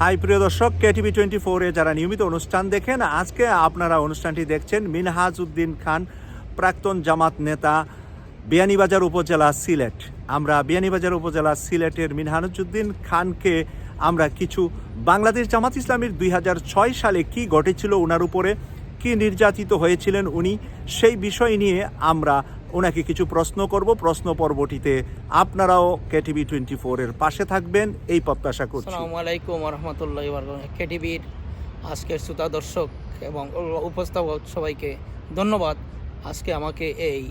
High, প্রিয় দর্শক KTV twenty ফোরে যারা নিয়মিত অনুষ্ঠান দেখেন, আজকে আপনারা অনুষ্ঠানটি দেখছেন মিনহাজ উদ্দিন খান, প্রাক্তন জামাত নেতা, বিয়ানীবাজার উপজেলা সিলেট। আমরা বিয়ানীবাজার উপজেলা সিলেটের মিনহানুজুদ্দিন খানকে আমরা কিছু বাংলাদেশ জামাত ইসলামের দুই হাজার ছয় সালে কি ঘটেছিল ওনার উপরে কি নির্যাতিত হয়েছিলেন উনি, সেই বিষয় নিয়ে আমরা ওনাকে কিছু প্রশ্ন করব। প্রশ্ন পর্বটিতে আপনারাও কেটিভি টোয়েন্টি ফোরের পাশে থাকবেন। এই প্রত্যাশা করছি। আসসালামু আলাইকুম রহমতুল্লাহ কেটিভির আজকের শ্রোতা দর্শক এবং উপস্থাপক সবাইকে ধন্যবাদ। আজকে আমাকে এই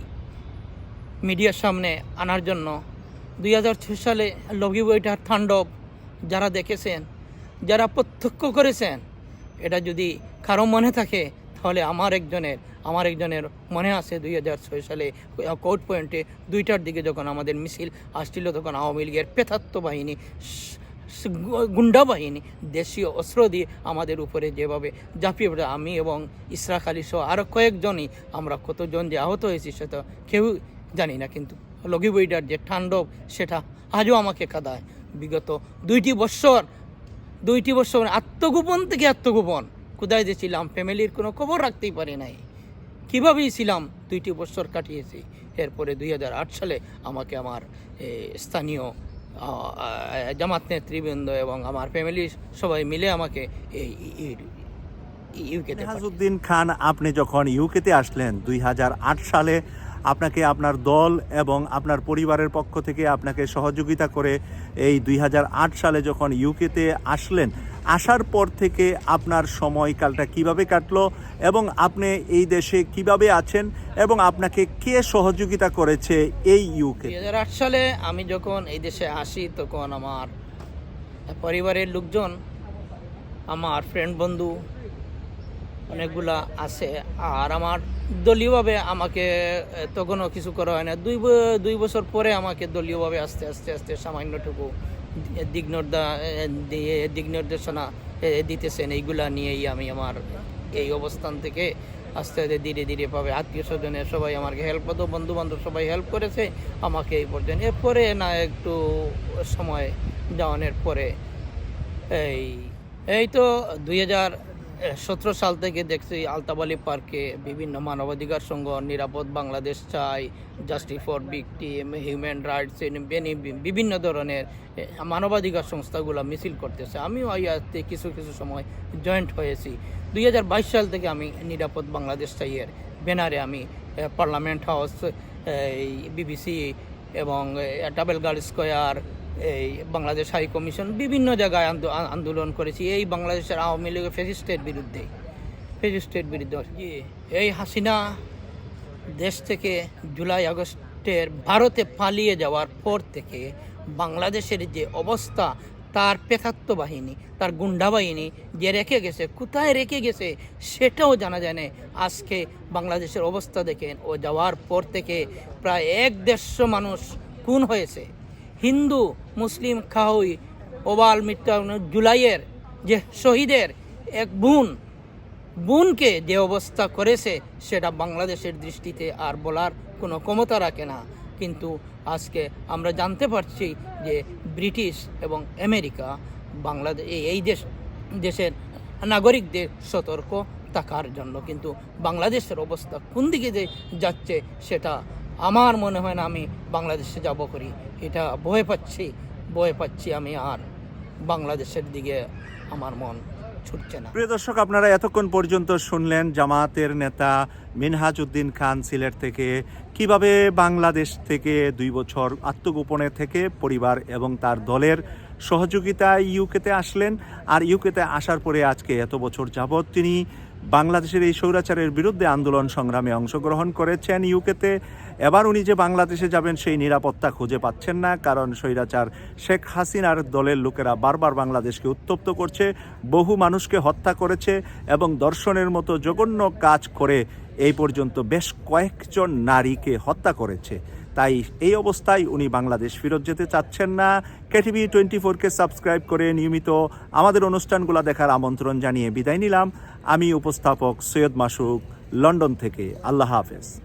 মিডিয়ার সামনে আনার জন্য দুই সালে লগি বইটার থান্ডব যারা দেখেছেন, যারা প্রত্যক্ষ করেছেন, এটা যদি কারও মনে থাকে, তাহলে আমার একজনের আমার একজনের মনে আছে দুই হাজার ছয় সালে কোর্ট পয়েন্টে দুইটার দিকে যখন আমাদের মিছিল আসছিল, তখন আওয়ামী লীগের পেথাত্ত বাহিনী গুন্ডা বাহিনী, দেশীয় অস্ত্র দিয়ে আমাদের উপরে যেভাবে ঝাঁপিয়ে পড়ে, আমি এবং ইসরাক আলী সহ আরও কয়েকজনই, আমরা কতজন যে আহত হয়েছি সেটা কেউ জানি না, কিন্তু লগি বইটার যে ঠান্ডব সেটা আজও আমাকে কাদায়। বিগত দুইটি বৎসর দুইটি বছর আত্মগোপন থেকে আত্মগোপন। কোথায় যে ছিলাম ফ্যামিলির কোনো খবর রাখতেই পারি নাই। কীভাবেই ছিলাম? দুইটি বছর কাটিয়েছি। এরপরে দুই হাজার আট সালে আমাকে আমার স্থানীয় জামাত নেতৃবৃন্দ এবং আমার ফ্যামিলি সবাই মিলে আমাকে এই ইউকেতে নেহাজউদ্দিন খান আপনি যখন ইউকেতে আসলেন দুই হাজার আট সালে আপনাকে আপনার দল এবং আপনার পরিবারের পক্ষ থেকে আপনাকে সহযোগিতা করে এই দুই হাজার আট সালে যখন ইউকেতে আসলেন, আসার পর থেকে আপনার সময়কালটা কীভাবে কাটলো এবং আপনি এই দেশে কীভাবে আছেন এবং আপনাকে কে সহযোগিতা করেছে এই ইউকে? দুই হাজার আট সালে আমি যখন এই দেশে আসি, তখন আমার পরিবারের লোকজন, আমার ফ্রেন্ড বন্ধু অনেকগুলা আছে। আর আমার দলীয়ভাবে আমাকে তখনও কিছু করা হয় না। দুই দুই বছর পরে আমাকে দলীয়ভাবে আস্তে আস্তে আস্তে সামান্যটুকু দিক দিয়ে দিক নির্দেশনা দিতেছেন। এইগুলা নিয়েই আমি আমার এই অবস্থান থেকে আস্তে আস্তে ধীরে ধীরে পাবে আত্মীয় স্বজনের সবাই আমাকে হেল্প করতো বন্ধু বান্ধব সবাই হেল্প করেছে। আমাকে এই পর্যন্ত, এরপরে না একটু সময় যাওয়ানোর পরে এই এই তো দুই হাজার সতেরো সাল থেকে দেখছি আলতাবালি পার্কে বিভিন্ন মানবাধিকার সংঘ, নিরাপদ বাংলাদেশ চাই, justice for victim human rights বেনি, বিভিন্ন ধরনের মানবাধিকার সংস্থাগুলো মিছিল করতেছে। আমিও আইয়াতে কিছু কিছু সময় জয়েন্ট হয়েছি। দুই হাজার বাইশ সাল থেকে আমি নিরাপদ বাংলাদেশ চাইয়ের ব্যানারে আমি পার্লামেন্ট হাউস বিবিসি এবং ডাবল গার্ল স্কোয়ার এই বাংলাদেশ হাই কমিশন বিভিন্ন জায়গায় আন্দো- আন্দোলন করেছি। এই বাংলাদেশের আওয়ামী লীগের ফেসিস্টের বিরুদ্ধে। ফেসিস্টের বিরুদ্ধে এই হাসিনা দেশ থেকে জুলাই আগস্টের ভারতে পালিয়ে যাওয়ার পর থেকে বাংলাদেশের যে অবস্থা, তার পেথাত্ব বাহিনী, তার গুন্ডা বাহিনী যে রেখে গেছে, কোথায় রেখে গেছে সেটাও জানা যায় না আজকে বাংলাদেশের অবস্থা দেখেন, ও যাওয়ার পর থেকে প্রায় এক দেড়শো মানুষ খুন হয়েছে। হিন্দু, মুসলিম খাহুই, ওবাল মৃত্যু জুলাইয়ের যে শহীদের এক বোন, বোনকে যে অবস্থা করেছে সেটা বাংলাদেশের দৃষ্টিতে আর বলার কোনো ক্ষমতা রাখে না। কিন্তু আজকে আমরা জানতে পারছি যে ব্রিটিশ এবং আমেরিকা বাংলাদেশ এই দেশ, দেশের নাগরিকদের সতর্ক থাকার জন্য কিন্তু বাংলাদেশের অবস্থা কোন দিকে যে যাচ্ছে সেটা আমার মনে হয় না আমি বাংলাদেশে যাব করি। এটা ভয় পাচ্ছি ভয় পাচ্ছি আমি আর বাংলাদেশের দিকে আমার মন ছুটছে না। প্রিয় দর্শক, আপনারা এতক্ষণ পর্যন্ত শুনলেন জামাতের নেতা মিনহাজ উদ্দিন খান সিলেট থেকে কীভাবে বাংলাদেশ থেকে দুই বছর আত্মগোপনে থেকে পরিবার এবং তার দলের সহযোগিতায় ইউকেতে আসলেন আর ইউকেতে আসার পরে আজকে এত বছর যাবৎ তিনি বাংলাদেশের এই স্বৈরাচারের বিরুদ্ধে আন্দোলন সংগ্রামে অংশগ্রহণ করেছেন ইউকেতে। এবার উনি যে বাংলাদেশে যাবেন, সেই নিরাপত্তা খুঁজে পাচ্ছেন না, কারণ স্বৈরাচার শেখ হাসিনার দলের লোকেরা বারবার বাংলাদেশকে উত্তপ্ত করছে, বহু মানুষকে হত্যা করেছে এবং দর্শনের মতো জঘন্য কাজ করে এই পর্যন্ত বেশ কয়েকজন নারীকে হত্যা করেছে। তাই এই অবস্থায় উনি বাংলাদেশ ফেরত যেতে চাচ্ছেন না। কেটিভি টোয়েন্টি ফোরকে সাবস্ক্রাইব করে নিয়মিত আমাদের অনুষ্ঠানগুলো দেখার আমন্ত্রণ জানিয়ে বিদায় নিলাম। আমি উপস্থাপক সৈয়দ মাসুক, লন্ডন থেকে। আল্লাহ হাফেজ।